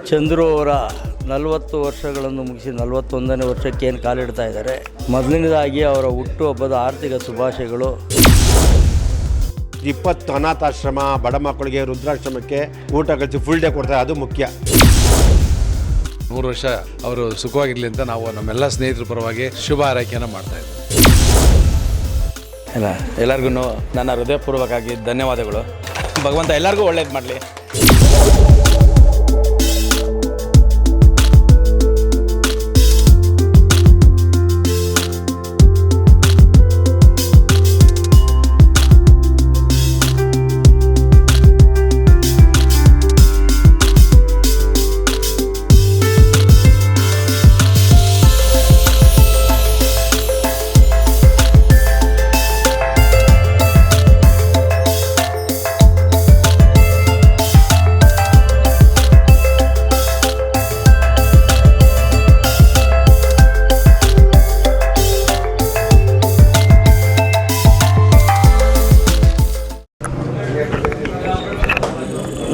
ಚಂದ್ರು ಅವರ ನಲವತ್ತು ವರ್ಷಗಳನ್ನು ಮುಗಿಸಿ ನಲವತ್ತೊಂದನೇ ವರ್ಷಕ್ಕೆ ಏನು ಕಾಲಿಡ್ತಾ ಇದ್ದಾರೆ. ಮೊದಲನೇದಾಗಿ ಅವರ ಹುಟ್ಟುಹಬ್ಬದ ಆರ್ಥಿಕ ಶುಭಾಶಯಗಳು. ಇಪ್ಪತ್ತು ಅನಾಥಾಶ್ರಮ ಬಡ ಮಕ್ಕಳಿಗೆ ರುದ್ರಾಶ್ರಮಕ್ಕೆ ಊಟ ಕಳಿಸಿ ಫುಲ್ ಡೇ ಕೊಡ್ತಾರೆ ಅದು ಮುಖ್ಯ. ಮೂರು ವರ್ಷ ಅವರು ಸುಖವಾಗಿರಲಿ ಅಂತ ನಾವು ನಮ್ಮೆಲ್ಲ ಸ್ನೇಹಿತರ ಪರವಾಗಿ ಶುಭ ಆರೈಕೆಯನ್ನು ಮಾಡ್ತಾ ಇದ್ದೀವಿ ಇಲ್ಲ ಎಲ್ಲರಿಗೂ ನನ್ನ ಹೃದಯಪೂರ್ವಕವಾಗಿ ಧನ್ಯವಾದಗಳು. ಭಗವಂತ ಎಲ್ಲರಿಗೂ ಒಳ್ಳೇದು ಮಾಡಲಿ.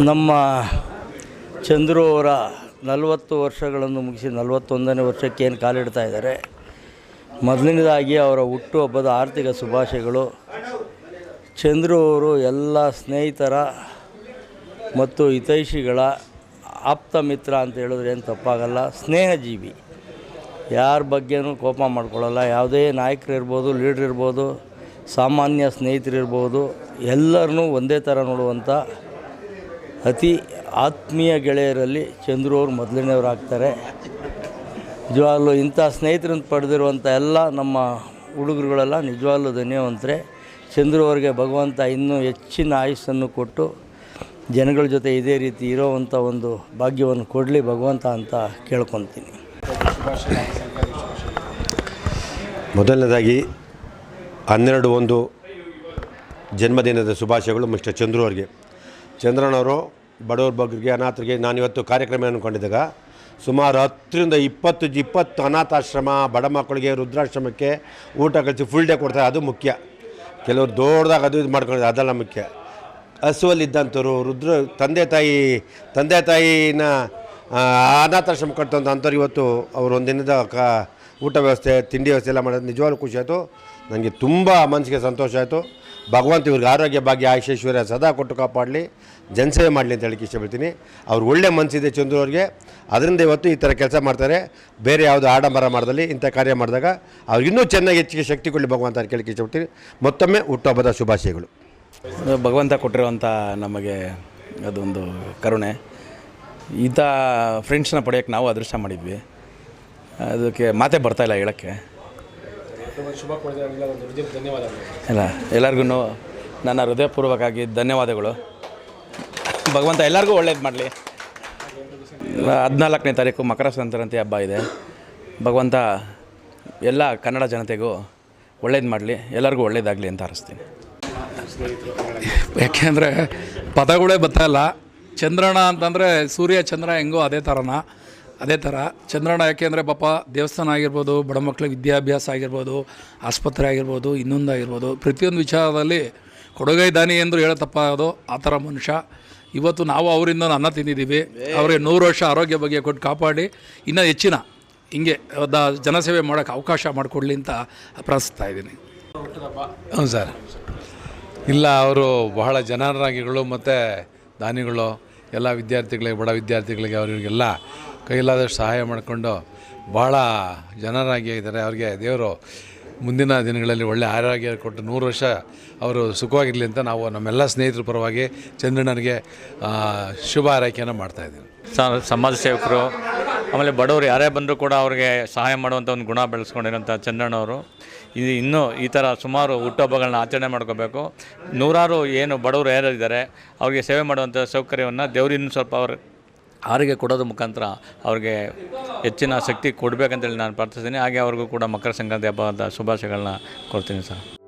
ನಮ್ಮ ಚಂದ್ರು ಅವರ ನಲವತ್ತು ವರ್ಷಗಳನ್ನು ಮುಗಿಸಿ ನಲವತ್ತೊಂದನೇ ವರ್ಷಕ್ಕೆ ಏನು ಕಾಲಿಡ್ತಾ ಇದ್ದಾರೆ. ಮೊದಲನೇದಾಗಿ ಅವರ ಹುಟ್ಟುಹಬ್ಬದ ಆರ್ಥಿಕ ಶುಭಾಶಯಗಳು. ಚಂದ್ರು ಅವರು ಎಲ್ಲ ಸ್ನೇಹಿತರ ಮತ್ತು ಹಿತೈಷಿಗಳ ಆಪ್ತ ಮಿತ್ರ ಅಂತ ಹೇಳಿದ್ರೆ ಏನು ತಪ್ಪಾಗಲ್ಲ. ಸ್ನೇಹಜೀವಿ. ಯಾರ ಬಗ್ಗೆನೂ ಕೋಪ ಮಾಡ್ಕೊಳ್ಳಲ್ಲ. ಯಾವುದೇ ನಾಯಕರು ಇರ್ಬೋದು, ಲೀಡ್ರ್ ಇರ್ಬೋದು, ಸಾಮಾನ್ಯ ಸ್ನೇಹಿತರಿರ್ಬೋದು ಎಲ್ಲರನ್ನೂ ಒಂದೇ ಥರ ನೋಡುವಂಥ ಅತಿ ಆತ್ಮೀಯ ಗೆಳೆಯರಲ್ಲಿ ಚಂದ್ರು ಅವರು ಮೊದಲನೇವ್ರು ಆಗ್ತಾರೆ ನಿಜವಾಗ್ಲೂ ಇಂಥ ಸ್ನೇಹಿತರನ್ನು ಪಡೆದಿರುವಂಥ ಎಲ್ಲ ನಮ್ಮ ಹುಡುಗರುಗಳೆಲ್ಲ ನಿಜವಾಗ್ಲೂ ಧನ್ಯವಂತರೆ. ಚಂದ್ರು ಅವರಿಗೆ ಭಗವಂತ ಇನ್ನೂ ಹೆಚ್ಚಿನ ಆಯುಸ್ಸನ್ನು ಕೊಟ್ಟು ಜನಗಳ ಜೊತೆ ಇದೇ ರೀತಿ ಇರೋವಂಥ ಒಂದು ಭಾಗ್ಯವನ್ನು ಕೊಡಲಿ ಭಗವಂತ ಅಂತ ಕೇಳ್ಕೊತೀನಿ. ಮೊದಲನೇದಾಗಿ ಹನ್ನೆರಡು ಒಂದು ಜನ್ಮದಿನದ ಶುಭಾಶಯಗಳು ಮಿಸ್ಟರ್ ಚಂದ್ರು ಅವ್ರಿಗೆ. ಚಂದ್ರನವರು ಬಡವ್ರ ಬಗ್ಗೆ ಅನಾಥರಿಗೆ ನಾನು ಇವತ್ತು ಕಾರ್ಯಕ್ರಮ ಅಂದ್ಕೊಂಡಿದ್ದಾಗ ಸುಮಾರು ಹತ್ತರಿಂದ ಇಪ್ಪತ್ತು ಇಪ್ಪತ್ತು ಅನಾಥಾಶ್ರಮ, ಬಡ ಮಕ್ಕಳಿಗೆ ರುದ್ರಾಶ್ರಮಕ್ಕೆ ಊಟ ಕಳಿಸಿ ಫುಲ್ ಡೇ ಕೊಡ್ತಾರೆ, ಅದು ಮುಖ್ಯ. ಕೆಲವರು ದೊಡ್ಡದಾಗ ಅದು ಇದು ಮಾಡ್ಕೊಂಡಿದ್ದಾರೆ, ಅದೆಲ್ಲ ಮುಖ್ಯ. ಹಸುವಲ್ಲಿದ್ದಂಥವ್ರು ರುದ್ರ ತಂದೆ ತಾಯಿ, ತಂದೆ ತಾಯಿನ ಅನಾಥಾಶ್ರಮ ಕಟ್ಟಂಥ ಅಂಥವ್ರು ಇವತ್ತು ಅವರು ಒಂದಿನದ ಕ, ಊಟ ವ್ಯವಸ್ಥೆ, ತಿಂಡಿ ವ್ಯವಸ್ಥೆ ಎಲ್ಲ ಮಾಡೋದು ನಿಜವಾಗ್ಲೂ ಖುಷಿ ಆಯಿತು. ನನಗೆ ತುಂಬ ಮನಸ್ಸಿಗೆ ಸಂತೋಷ ಆಯಿತು. ಭಗವಂತ ಇವ್ರಿಗೆ ಆರೋಗ್ಯ ಭಾಗ್ಯ ಆಯುಷೇಶ್ವರ್ಯ ಸದಾ ಕೊಟ್ಟು ಕಾಪಾಡಲಿ, ಜನಸೇವೆ ಮಾಡಲಿ ಅಂತ ಹೇಳಕ್ಕೆ ಇಷ್ಟಪಡ್ತೀನಿ ಅವ್ರು ಒಳ್ಳೆ ಮನಸ್ಸಿದೆ ಚಂದ್ರು ಅವ್ರಿಗೆ. ಅದರಿಂದ ಇವತ್ತು ಈ ಥರ ಕೆಲಸ ಮಾಡ್ತಾರೆ. ಬೇರೆ ಯಾವುದು ಆಡಂಬರ ಮಾಡದಲ್ಲಿ ಇಂಥ ಕಾರ್ಯ ಮಾಡಿದಾಗ ಅವ್ರು ಇನ್ನೂ ಚೆನ್ನಾಗಿ ಹೆಚ್ಚಿಗೆ ಶಕ್ತಿ ಕೊಡಲಿ ಭಗವಂತ ಅಂತ ಕೇಳಕ್ಕೆ ಇಷ್ಟಪಡ್ತೀನಿ ಮತ್ತೊಮ್ಮೆ ಹುಟ್ಟುಹಬ್ಬದ ಶುಭಾಶಯಗಳು. ಭಗವಂತ ಕೊಟ್ಟಿರುವಂಥ ನಮಗೆ ಅದೊಂದು ಕರುಣೆ. ಇಂಥ ಫ್ರೆಂಡ್ಸ್ನ ಪಡೆಯೋಕ್ಕೆ ನಾವು ಅದೃಷ್ಟ ಮಾಡಿದ್ವಿ. ಅದಕ್ಕೆ ಮಾತೇ ಬರ್ತಾಯಿಲ್ಲ ಹೇಳೋಕ್ಕೆ. ಇಲ್ಲ ಎಲ್ಲರಿಗೂ ನನ್ನ ಹೃದಯಪೂರ್ವಕವಾಗಿ ಧನ್ಯವಾದಗಳು. ಭಗವಂತ ಎಲ್ಲರಿಗೂ ಒಳ್ಳೇದು ಮಾಡಲಿ. ಹದಿನಾಲ್ಕನೇ ತಾರೀಕು ಮಕರ ಸಂಕ್ರಾಂತಿ ಹಬ್ಬ ಇದೆ. ಭಗವಂತ ಎಲ್ಲ ಕನ್ನಡ ಜನತೆಗೂ ಒಳ್ಳೇದು ಮಾಡಲಿ ಎಲ್ಲರಿಗೂ ಒಳ್ಳೇದಾಗಲಿ ಅಂತ ಹಾರಿಸ್ತೀನಿ ಯಾಕೆಂದರೆ ಪದಗಳೇ ಬರ್ತಾಯಿಲ್ಲ ಚಂದ್ರನ ಅಂತಂದರೆ ಸೂರ್ಯ ಚಂದ್ರ ಹೆಂಗೋ ಅದೇ ಥರನ ಅದೇ ಥರ ಚಂದ್ರಣ್ಣ ಯಾಕೆಂದರೆ ಪಾಪ ದೇವಸ್ಥಾನ ಆಗಿರ್ಬೋದು, ಬಡ ಮಕ್ಕಳಿಗೆ ವಿದ್ಯಾಭ್ಯಾಸ ಆಗಿರ್ಬೋದು, ಆಸ್ಪತ್ರೆ ಆಗಿರ್ಬೋದು, ಇನ್ನೊಂದು ಆಗಿರ್ಬೋದು, ಪ್ರತಿಯೊಂದು ವಿಚಾರದಲ್ಲಿ ಕೊಡುಗೈ ದಾನಿ ಎಂದು ಹೇಳತಪ್ಪ ಅದು, ಆ ಥರ ಮನುಷ್ಯ. ಇವತ್ತು ನಾವು ಅವರಿಂದ ಅನ್ನ ತಿಂದಿದ್ದೀವಿ. ಅವರಿಗೆ ನೂರು ವರ್ಷ ಆರೋಗ್ಯ ಬಗ್ಗೆ ಕೊಟ್ಟು ಕಾಪಾಡಿ, ಇನ್ನೂ ಹೆಚ್ಚಿನ ಹಿಂಗೆ ದ ಜನಸೇವೆ ಮಾಡೋಕ್ಕೆ ಅವಕಾಶ ಮಾಡಿಕೊಡ್ಲಿ ಅಂತ ಪ್ರಾರ್ಥಿಸ್ತಾ ಇದ್ದೀನಿ. ಹ್ಞೂ ಸರ್. ಇಲ್ಲ, ಅವರು ಬಹಳ ಜನರಾಗಿಗಳು ಮತ್ತು ದಾನಿಗಳು, ಎಲ್ಲ ವಿದ್ಯಾರ್ಥಿಗಳಿಗೆ, ಬಡ ವಿದ್ಯಾರ್ಥಿಗಳಿಗೆ, ಅವರಿಗೆಲ್ಲ ಕೈಲಾದಷ್ಟು ಸಹಾಯ ಮಾಡಿಕೊಂಡು ಭಾಳ ಜನರಾಗಿ ಇದ್ದಾರೆ. ಅವ್ರಿಗೆ ದೇವರು ಮುಂದಿನ ದಿನಗಳಲ್ಲಿ ಒಳ್ಳೆ ಆರೋಗ್ಯ ಕೊಟ್ಟು ನೂರು ವರ್ಷ ಅವರು ಸುಖವಾಗಿರಲಿ ಅಂತ ನಾವು ನಮ್ಮೆಲ್ಲ ಸ್ನೇಹಿತರ ಪರವಾಗಿ ಚಂದ್ರಣ್ಣನಿಗೆ ಶುಭ ಆರೈಕೆಯನ್ನು ಮಾಡ್ತಾಯಿದ್ದೀವಿ ಸಮಾಜ ಸೇವಕರು, ಆಮೇಲೆ ಬಡವರು ಯಾರೇ ಬಂದರೂ ಕೂಡ ಅವ್ರಿಗೆ ಸಹಾಯ ಮಾಡುವಂಥ ಒಂದು ಗುಣ ಬೆಳೆಸ್ಕೊಂಡಿರೋಂಥ ಚಂದ್ರಣ್ಣವರು ಇದು ಇನ್ನೂ ಈ ಥರ ಸುಮಾರು ಹುಟ್ಟುಹಬ್ಬಗಳನ್ನ ಆಚರಣೆ ಮಾಡ್ಕೋಬೇಕು. ನೂರಾರು ಏನು ಬಡವರು ಯಾರಿದ್ದಾರೆ ಅವ್ರಿಗೆ ಸೇವೆ ಮಾಡುವಂಥ ಸೌಕರ್ಯವನ್ನು ದೇವರು ಇನ್ನೂ ಸ್ವಲ್ಪ ಅವ್ರ ಆರೋಗ್ಯ ಕೊಡೋದ್ರ ಮುಖಾಂತರ ಅವ್ರಿಗೆ ಹೆಚ್ಚಿನ ಶಕ್ತಿ ಕೊಡಬೇಕಂತೇಳಿ ನಾನು ಪ್ರಾರ್ಥಿಸ್ತೀನಿ. ಹಾಗೆ ಅವ್ರಿಗೂ ಕೂಡ ಮಕರ ಸಂಕ್ರಾಂತಿ ಹಬ್ಬದ ಶುಭಾಶಯಗಳನ್ನ ಕೊಡ್ತೀನಿ ಸರ್.